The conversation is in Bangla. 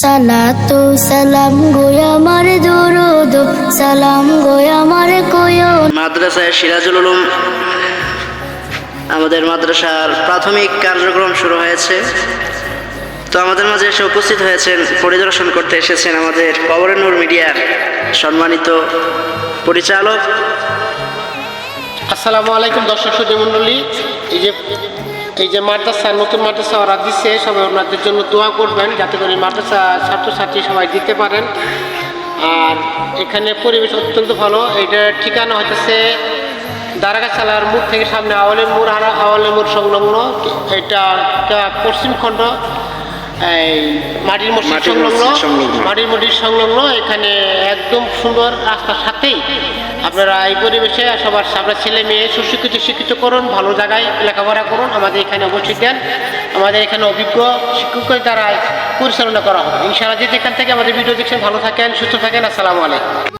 সালাতু সালাম গোয়া আমার দরুদ সালাম গোয়া আমার কোয় মাদ্রাসায় সিরাজুল উলুম আমাদের মাদ্রাসার প্রাথমিক কার্যক্রম শুরু হয়েছে। তো আমাদের মাঝে এসে উপস্থিত হয়েছেন পরিদর্শন করতে এসেছেন আমাদের কবরে নূর মিডিয়ার সম্মানিত পরিচালক। আসসালামু আলাইকুম দর্শক সুদী মণ্ডলী এই যে এই যে মাদ্রাসা, নতুন মাদ্রাসা ওরা দিচ্ছে সবাই ওনাদের জন্য দোয়া করবেন, যাতে করে মাদ্রাসা ছাত্রছাত্রী সবাই দিতে পারেন। আর এখানে পরিবেশ অত্যন্ত ভালো এইটার ঠিকানা হইতেছে দারাগাছালার মুখ থেকে সামনে আওয়ালের মোড় আওয়ালের মোড় সংলগ্ন। এটা পশ্চিমখণ্ড পশ্চিম খণ্ড। এই মাটির মসজিদ সংলগ্ন মাটির মসজিদ সংলগ্ন এখানে একদম সুন্দর রাস্তার সাথেই আপনারা এই পরিবেশে সবার সামনে ছেলে মেয়ে সুশিক্ষিত শিক্ষিত করুন ভালো জায়গায় লেখাপড়া করুন আমাদের এখানে অবশ্যই দেন। আমাদের এখানে অভিজ্ঞ শিক্ষকের দ্বারা পরিচালনা করা হবে। ইনশাআল্লাহ যেখান থেকে আমাদের ভিডিও দেখছেন ভালো থাকেন সুস্থ থাকেন আসসালামু আলাইকুম।